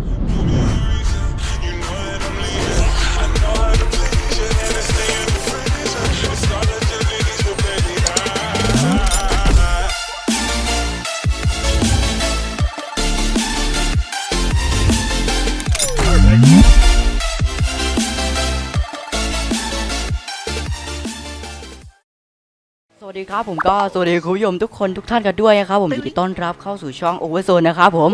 สวัสดีครับผมก็สวัสดีคุณผู้ชมทุกคนทุกท่านกันด้วยนะครับผมยินดีต้อนรับเข้าสู่ช่อง Overzone นะครับผม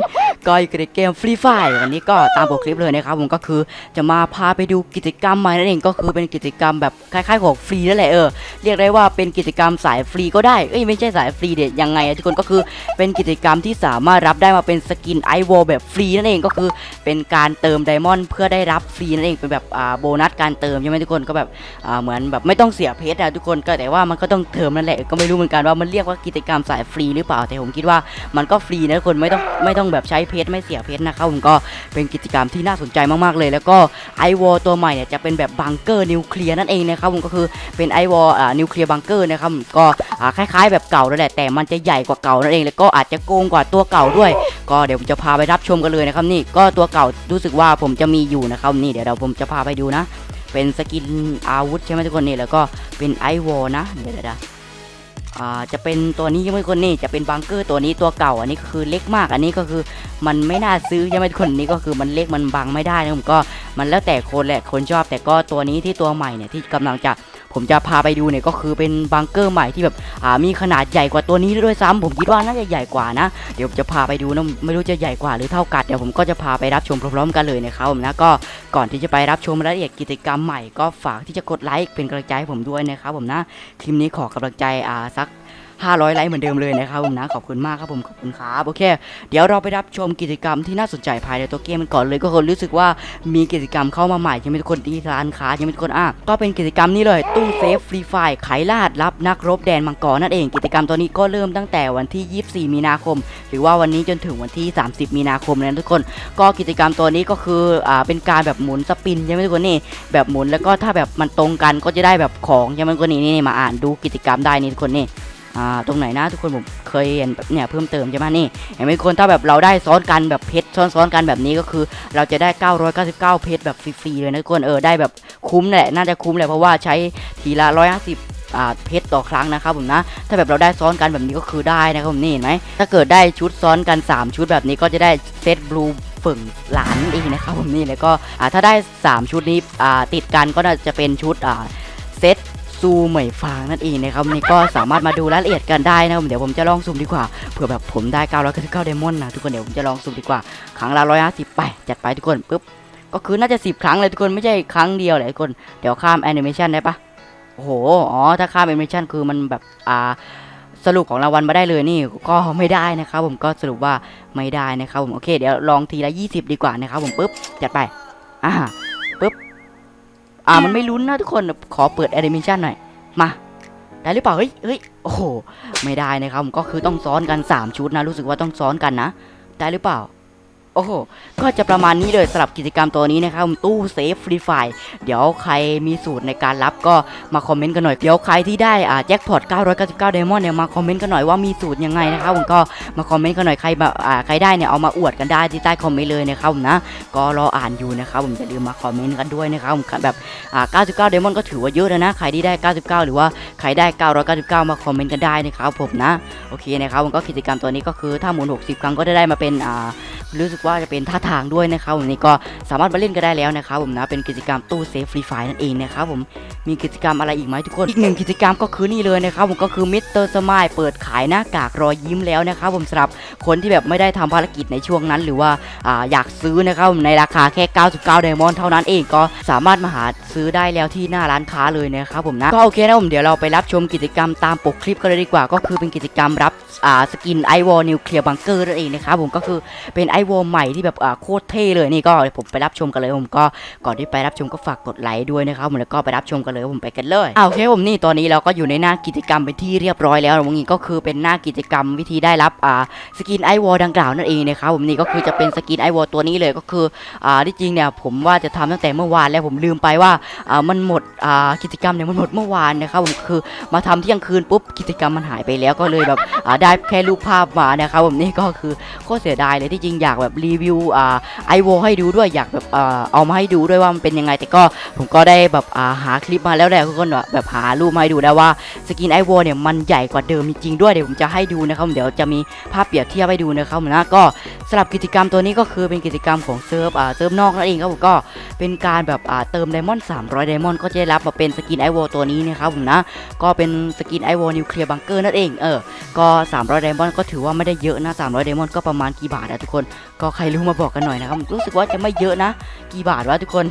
ก็อยู่ในเกม Free Fire วันนี้ก็ตามปกคลิปเลยนะครับผมก็คือจะมาพาไปดูกิจกรรมใหม่นั่นเองก็คือเป็นกิจกรรมแบบคล้ายๆของฟรีนั่นแหละเออเรียกได้ว่าเป็นกิจกรรมสายฟรีก็ได้เอ้ยไม่ใช่สายฟรีเด็ดยังไงทุกคนก็คือเป็นกิจกรรมที่สามารถรับได้มาเป็นสกินไอวอลแบบฟรีนั่นเองก็คือเป็นการเติมไดมอนด์เพื่อได้รับฟรีนั่นเองเป็นแบบอ่าโบนัสการเติมใช่ไหมทุกคนก็แบบอ่าเหมือนแบบไม่ต้องเสียเพชรนะทุกคนก็แต่ว่ามันก็ต้องเทอมนั่นแหละก็ไม่รู้เหมือนกันว่ามันเรียกว่ากิจกรรมสายฟรีหรือเปล่าแต่ผมคิดว่ามันก็ฟรีนะทุกคนไม่ต้องไม่ต้องแบบใช้เพชรไม่เสียเพชรนะครับผมก็เป็นกิจกรรมที่น่าสนใจมากๆเลย แล้วก็ไอวอลตัวใหม่เนี่ยจะเป็นแบบบังเกอร์นิวเคลียร์นั่นเองนะครับผมก็คือเป็นไอวอลอ่านิวเคลียร์บังเกอร์นะครับก็คล้ายๆ แบบเก่านั่นแหละแต่มันจะใหญ่กว่าเก่านั่นเอง แล้วก็อาจจะโกงกว่าตัวเก่าด้วย ก็เดี๋ยวผมจะพาไปรับชมกันเลยนะครับนี่ก็ตัวเก่ารู้สึกว่าผมจะมีอยู่นะครับนี่เดี๋ยวเราผมจะพาไปดูนะ เป็นสกินอาวุธใช่ไหมทุกคนนี่แล้วก็เป็นไอวอลนะเดี๋ยวเดี๋ยว อ่าจะเป็นตัวนี้ยังไม่คนนี่จะเป็นบังเกอร์ตัวนี้ตัวเก่าอันนี้ก็คือเล็กมากอันนี้ก็คือมันไม่น่าซื้อยังไม่คนนี้ก็คือมันเล็กมันบังไม่ได้นะผมก็มันแล้วแต่คนแหละคนชอบแต่ก็ตัวนี้ที่ตัวใหม่เนี่ยที่กำลังจะ ผมจะพาไปดูเนี่ยก็คือเป็นบังเกอร์ใหม่ที่แบบอ่ามีขนาดใหญ่กว่าตัวนี้ด้วยซ้ำผมคิดว่าน่าจะใหญ่กว่านะ เดี๋ยวผมจะพาไปดูนะไม่รู้จะใหญ่กว่าหรือเท่ากันเดี๋ยวผมก็จะพาไปรับชมพร้อมๆกันเลยนะครับผมนะก็ก่อนที่จะไปรับชมรายละเอียดกิจกรรมใหม่ก็ฝากที่จะกดไลค์เป็นกำลังใจให้ผมด้วยนะครับผมนะคลิปนี้ขอกำลังใจอ่าสัก 500 ไลค์เหมือนเดิมเลยนะครับผมนะขอบคุณมากครับผมขอบคุณครับโอเค เดี๋ยวเราไปรับชมกิจกรรมที่น่าสนใจภายในตัวเกมกันก่อนเลยก็คนรู้สึกว่ามีกิจกรรมเข้ามาใหม่ใช่ไหมทุกคนที่ร้านค้าใช่ไหมทุกคนอะก็เป็นกิจกรรมนี้เลยตู้เซฟฟรีไฟขายลาดรับนักรบแดนมังกรนั่นเองกิจกรรมตัวนี้ก็เริ่มตั้งแต่วันที่ 24 มีนาคม หรือว่าวันนี้จนถึงวันที่ 30 มีนาคมนะทุกคน ก็กิจกรรมตัวนี้ก็คืออ่าเป็นการแบบหมุนสปินใช่ไหมทุกคนนี่แบบหมุนแล้วก็ถ้าแบบมันตรงกันก็จะได้แบบของใช่ไหมทุกคนนี่นี่มาอ่านดูกิจกรรมได้นี่ทุกคนนี่ อ่าตรงไหนนะทุกคนผมเคยเห็นแบบเนี่ยเพิ่มเติมใช่ไหมนี่เห็นไหมทุกคนถ้าแบบเราได้ซ้อนกันแบบเพชรซ้อนซ้อนๆกันแบบนี้ก็คือ เราจะได้ 999 เพชรแบบฟรีๆเลยนะทุกคนเออได้แบบคุ้มแหละน่าจะคุ้มแหละเพราะว่าใช้ทีละ 150อ่าเพชรต่อครั้งนะครับผมนะ ถ้าแบบเราได้ซ้อนกันแบบนี้ก็คือได้นะครับผมนี่เห็นไหมถ้าเกิดได้ชุดซ้อนกัน 3 ชุดแบบนี้ก็จะได้เซตบลูฝึ่งหลานเองนะครับผมนี่แล้วก็ถ้าได้ 3 ชุดนี้อ่าติดกันก็น่าจะเป็นชุดอ่าเซต ซูเหมยฟางนั่นเองนะครับนี่ก็สามารถมาดูรายละเอียดกันได้นะครับเดี๋ยวผมจะลองซูมดีกว่าเผื่อแบบผมได้999ไดมอนด์นะทุกคนเดี๋ยวผมจะลองซูมดีกว่าครั้งละ150ไปจัดไปทุกคนปุ๊บก็คือน่าจะ 10 ครั้งเลยทุกคนไม่ใช่ครั้งเดียวเลยทุกคนเดี๋ยวข้ามแอนิเมชันได้ปะโอ้โหอ๋อถ้าข้ามแอนิเมชันคือมันแบบอ่าสรุปของรางวัลมาได้เลยนี่ก็ไม่ได้นะครับผมก็สรุปว่าไม่ได้นะครับผมโอเคเดี๋ยวลองทีละ 20 ดีกว่านะครับผมปุ๊บจัดไปอ่า อ่ามันไม่ลุ้นนะทุกคนขอเปิดแอนิเมชันหน่อย มาได้หรือเปล่าเฮ้ยเฮ้ยโอ้โหไม่ได้นะครับผมก็คือต้องซ้อนกัน 3 ชุดนะ รู้สึกว่าต้องซ้อนกันนะ ได้หรือเปล่า โอ้โห ก็จะประมาณนี้เลยสำหรับกิจกรรมตัวนี้นะครับผมตู้เซฟฟรีไฟเดี๋ยวใครมีสูตรในการรับก็มาคอมเมนต์กันหน่อย เดี๋ยวใครที่ได้อ่าแจ็คพอต 999 ไดมอนด์เนี่ยมาคอมเมนต์กันหน่อยว่ามีสูตรยังไงนะครับผมก็มาคอมเมนต์กันหน่อยใครแบบอ่าใครได้เนี่ยเอามาอวดกันได้ที่ใต้คอมเมนต์เลยนะครับผมนะก็รออ่านอยู่นะครับผมอย่าลืมมาคอมเมนต์กันด้วยนะครับผมแบบอ่า99เดมอนก็ถือว่าเยอะแล้วนะใครที่ได้ 99 หรือว่าใครได้ 999 มาคอมเมนต์กันได้นะครับผมนะโอเคนะครับผมก็กิจกรรมตัวนี้ก็คือถ้าหมุน 60 ครั้งก็จะได้มาเป็นอ่ารู้สึกว่าจะเป็นท่าทางด้วยนะครับผมนี่ก็สามารถมาเล่นกันได้แล้วนะครับผมนะเป็นกิจกรรมตู้เซฟฟรีไฟนั่นเองนะครับผมมีกิจกรรมอะไรอีกไหมทุกคนอีกหนึ่งกิจกรรมก็คือนี่เลยนะครับผมก็คือมิสเตอร์สมายเปิดขายหน้ากากรอยยิ้มแล้วนะครับผมสำหรับคนที่แบบไม่ได้ทำภารกิจในช่วงนั้น หรือว่าอ่าอยากซื้อนะครับผมในราคาแค่ 99ไดมอนด์เท่านั้นเองก็สามารถมาหาซื้อได้แล้วที่หน้าร้านค้าเลยนะครับผมนะก็โอเคนะผมเดี๋ยวเราไปรับชมกิจกรรมตามปกคลิปกันเลยดีกว่า ก็คือเป็นกิจกรรมรับอ่าสกินไอวอลนิวเคลียร์บังเกอร์นั่นเองนะครับผมก็คือเป็นไอวอลหม่ที่แบบอ่าโคตรเท่เลยนี่ก็ผมไปรับชมกันเลยผมก็ก่อนที่ไปรับชมก็ฝากกดไลค์ด้วยนะครับผมแล้วก็ไปรับชมกันเลยผมไปกันเลยเอาโอเคผมนี่ตอนนี้เราก็อยู่ในหน้ากิจกรรมเป็นที่เรียบร้อยแล้ววันนี้ก็คือเป็นหน้ากิจกรรมวิธีได้รับอ่าสกินไอวอลดังกล่าวนั่นเองนะครับผมนี่ก็คือจะเป็นสกินไอวอลตัวนี้เลยก็คืออ่าที่จริงเนี่ยผมว่าจะทำตั้งแต่เมื่อวานแล้วผมลืมไปว่าอ่ามันหมดอ่ากิจกรรมเนี่ยมันหมดเมื่อวานนะครับผมคือมาทำเที่ยงคืนปุ๊บกิจกรรมมันหายไปแล้วก็เลยแบบอ่าได้แค่รูปภาพมานะครับผมนี่ก็คือโคตรเสียดายเลยที่จริงอยากแบบรีรีวิวอ่าไอโวให้ดูด้วยอยากแบบอ่าเอามาให้ดูด้วยว่ามันเป็นยังไง แต่ก็ผมก็ได้แบบอ่าหาคลิปมาแล้วแหละทุกคนแบบหารูปมาให้ดูแล้วว่าสกินไอโวเนี่ยมันใหญ่กว่าเดิมจริงๆด้วยเดี๋ยวผมจะให้ดูนะครับเดี๋ยวจะมีภาพเปรียบเทียบให้ดูนะครับนะก็สำหรับกิจกรรมตัวนี้ก็คือเป็นกิจกรรมของเซิร์ฟอ่าเซิร์ฟนอกนั่นเองครับผมก็เป็นการแบบอ่าเติมไดมอนด์300ไดมอนด์ก็จะได้รับมาเป็นสกินไอโวตัวนี้นะครับผมนะก็เป็นสกินไอโวนิวเคลียร์บังเกอร์นั่นเองเออก็300ไดมอนด์ก็ถือว่าไม่ได้เยอะนะ300ไดมอนด์ก็ประมาณกี่บาทอะทุกคน ก็ใครรู้มาบอกกันหน่อยนะครับรู้สึกว่าจะไม่เยอะนะ กี่บาทวะทุกคน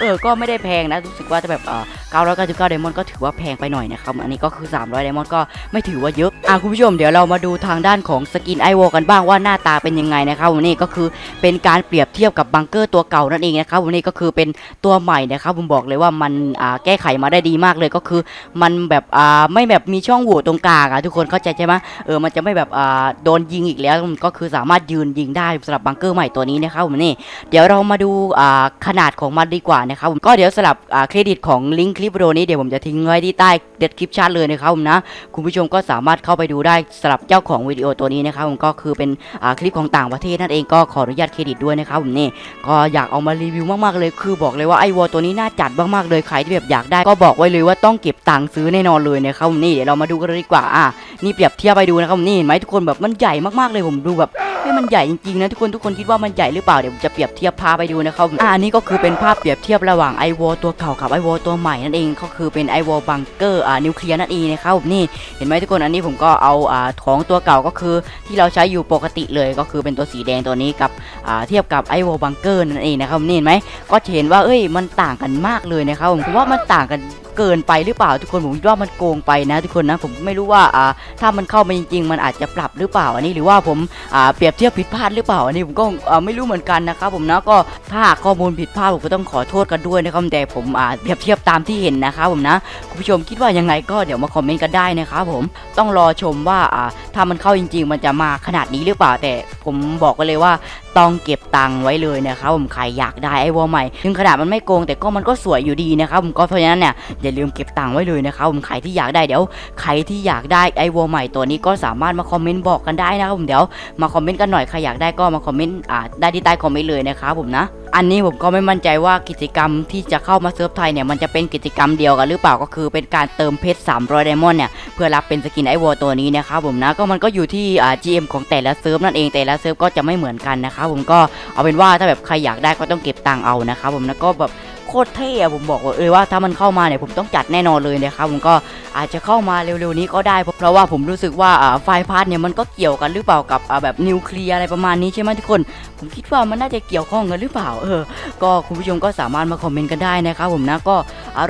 เออก็ไม่ได้แพงนะรู้สึกว่าจะแบบเออ 999ไดมอนด์ก็ถือว่าแพงไปหน่อยนะครับ อันนี้ก็คือ 300ไดมอนด์ก็ไม่ถือว่าเยอะอะคุณผู้ชมเดี๋ยวเรามาดูทางด้านของสกินไอวอกันบ้างว่าหน้าตาเป็นยังไงนะครับวันนี้ก็คือเป็นการเปรียบเทียบกับบังเกอร์ตัวเก่านั่นเองนะครับวันนี้ก็คือเป็นตัวใหม่นะครับผมบอกเลยว่ามันอ่าแก้ไขมาได้ดีมากเลยก็คือ มันแบบอ่าไม่แบบมีช่องโหว่ตรงกลางอะทุกคนเข้าใจใช่ไหมเออมันจะไม่แบบอ่าโดนยิงอีกแล้วก็คือสามารถยืนยิงได้สำหรับบังเกอร์ใหม่ตัวนี้นะครับผมนี่เดี๋ยวเรามาดูอ่าขนาดของมันดีกว่านะครับก็เดี๋ยวสลับอ่าเครดิตของลิงกลิปวิดีโอนี้เดี๋ยวผมจะทิ้งไว้ที่ใต้เด็ดคลิปชาร์เลยนะครับผมนะ คุณผู้ชมก็สามารถเข้าไปดูได้สำหรับเจ้าของวิดีโอตัวนี้นะครับผมก็คือเป็นคลิปของต่างประเทศนั่นเองก็ขออนุญาตเครดิตด้วยนะครับผมนี่ก็อยากเอามารีวิวมากๆเลย คือบอกเลยว่าไอวอลตัวนี้น่าจัดมากๆเลยใครที่แบบอยากได้ก็บอกไว้เลยว่าต้องเก็บตังค์ซื้อแน่นอนเลยนะครับผมนี่เดี๋ยวเรามาดูกันเลยดีกว่าอะนี่เปรียบเทียบไปดูนะครับผมนี่เห็นไหมทุกคนแบบมันใหญ่มากๆเลยผมดูแบบ เฮ้มันใหญ่จริงๆนะทุกคนทุกคนคิดว่ามันใหญ่หรือเปล่าเดี๋ยวผมจะเปรียบเทียบภาพไปดูนะครับอะอันนี้ก็คือเป็นภาพเปรียบเทียบระหว่างไอวอลตัวเก่ากับไอวอลตัวใหม่นั่นเองก็คือเป็นไอวอลบังเกอร์อ่านิวเคลียร์นั่นเองนะครับนี่เห็นไหมทุกคนอันนี้ผมก็เอาอ่าของตัวเก่าก็คือที่เราใช้อยู่ปกติเลยก็คือเป็นตัวสีแดงตัวนี้กับอ่าเทียบกับไอวอลบังเกอร์นั่นเองนะครับนี่เห็นไหมก็จะเห็นว่าเอ้ยมันต่างกันมากเลยนะครับผมว่ามันต่างกัน เกินไปหรือเปล่าทุกคนผมคิดว่ามันโกงไปนะ ทุกคนนะผมไม่รู้ว่าอ่าถ้ามันเข้ามาจริงๆ มันอาจจะปรับหรือเปล่าอันนี้หรือว่าผมอ่าเปรียบเทียบผิดพลาดหรือเปล่าอันนี้ผมก็อ่าไม่รู้เหมือนกันนะครับผมนะก็ถ้าข้อมูลผิดพลาดผมก็ต้องขอโทษกันด้วยนะครับแต่ผมอ่าเปรียบเทียบตามที่เห็นนะครับผมนะคุณผู้ชมคิดว่ายังไงก็เดี๋ยวมาคอมเมนต์กันได้นะครับผมต้องรอชมว่าอ่าถ้ามันเข้าจริง ๆ มันจะมาขนาดนี้หรือเปล่าแต่ผมบอกกันเลยว่าต้องเก็บตังค์ไว้เลยนะครับผมใครอยากได้ไอวอลใหม่ถึงขนาดมันไม่โกงแต่ก็มันก็สวยอยู่ดีนะครับผมก็เพราะฉะนั้นเนี่ยอย่าลืมเก็บตังค์ไว้เลยนะครับผมใครที่อยากได้เดี๋ยวใครที่อยากได้ไอวอลใหม่ตัวนี้ก็สามารถมาคอมเมนต์บอกกันได้นะครับผมเดี๋ยวมาคอมเมนต์กันหน่อยใครอยากได้ก็มาคอมเมนต์อ่าได้ที่ใต้คอมเมนต์เลยนะครับผมนะอันนี้ผมก็ไม่มั่นใจว่ากิจกรรมที่จะเข้ามาเซิร์ฟไทยเนี่ยมันจะเป็นกิจกรรมเดียวกันหรือเปล่าก็คือเป็นการเติมเพชร300ไดมอนด์เนี่ยเพื่อรับเป็นสกินไอวอลตัวนี้นะครับผมนะก็มันก็อยู่ที่อ่า GM ของแต่ละเซิร์ฟนั่นเองแต่ละเซิร์ฟก็จะไม่เหมือนกันนะครับครับผมก็เอาเป็นว่าถ้าแบบใครอยากได้ก็ต้องเก็บตังค์เอานะครับผมแล้วก็แบบ โคตรเท่อะผมบอกเลยว่าถ้ามันเข้ามาเนี่ยผมต้องจัดแน่นอนเลยนะครับผมก็อาจจะเข้ามาเร็วๆนี้ก็ได้ เพราะว่าผมรู้สึกว่าไฟพาร์ทเนี่ยมันก็เกี่ยวกันหรือเปล่ากับแบบนิวเคลียร์อะไรประมาณนี้ใช่ไหมทุกคน ผมคิดว่ามันน่าจะเกี่ยวข้องกันหรือเปล่าเออก็คุณผู้ชมก็สามารถมาคอมเมนต์กันได้นะครับผมนะก็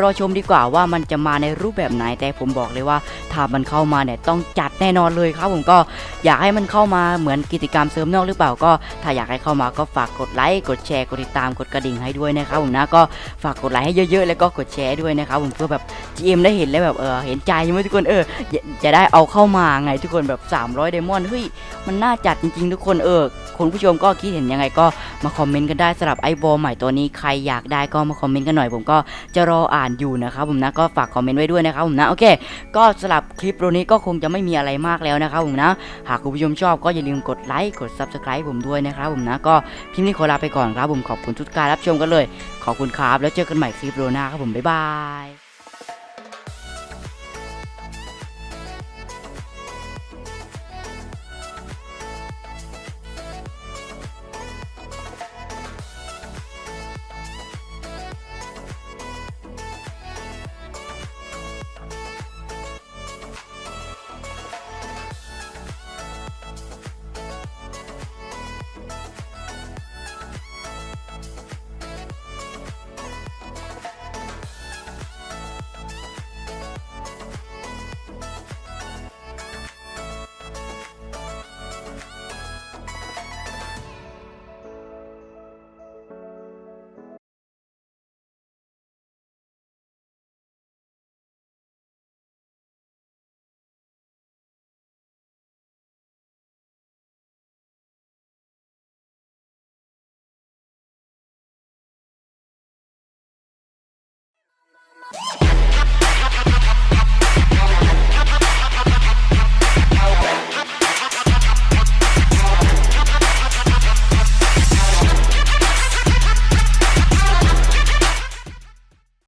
รอชมดีกว่าว่ามันจะมาในรูปแบบไหนแต่ผมบอกเลยว่าถ้ามันเข้ามาเนี่ยต้องจัดแน่นอนเลยครับผมก็อยากให้มันเข้ามาเหมือนกิจกรรมเสริมนอกหรือเปล่าก็ถ้าอยากให้เข้ามาก็ฝากกดไลค์กดแชร์กดติดตามกดกระดิ่งให้ด้วยนะครับผมนะก็ฝากกดไลค์ให้เยอะๆ แล้วก็กดแชร์ด้วยนะครับผมเพื่อแบบ GM ได้เห็นแล้วแบบเออเห็นใจใช่ไหมทุกคนเออจะได้เอาเข้ามาไงทุกคนแบบ 300ไดมอนด์เฮ้ยมันน่าจัดจริง ๆ ทุกคนเออคุณผู้ชมก็คิดเห็นยังไงก็มาคอมเมนต์กันได้สำหรับไอบอลใหม่ตัวนี้ใครอยากได้ก็มาคอมเมนต์กันหน่อยผมก็จะรออ่านอยู่นะครับผมนะก็ฝากคอมเมนต์ไว้ด้วยนะครับผมนะโอเค ก็สำหรับคลิปตัวนี้ก็คงจะไม่มีอะไรมากแล้วนะครับผมนะหากคุณผู้ชมชอบก็อย่าลืมกดไลค์กด Subscribe ผมด้วยนะครับผมนะก็คลิปนี้ขอลาไปก่อนครับผมขอบคุณทุกการรับชมกันเลยขอบคุณครับ แล้วเจอกันใหม่คลิปโรนาครับผม บ๊ายบาย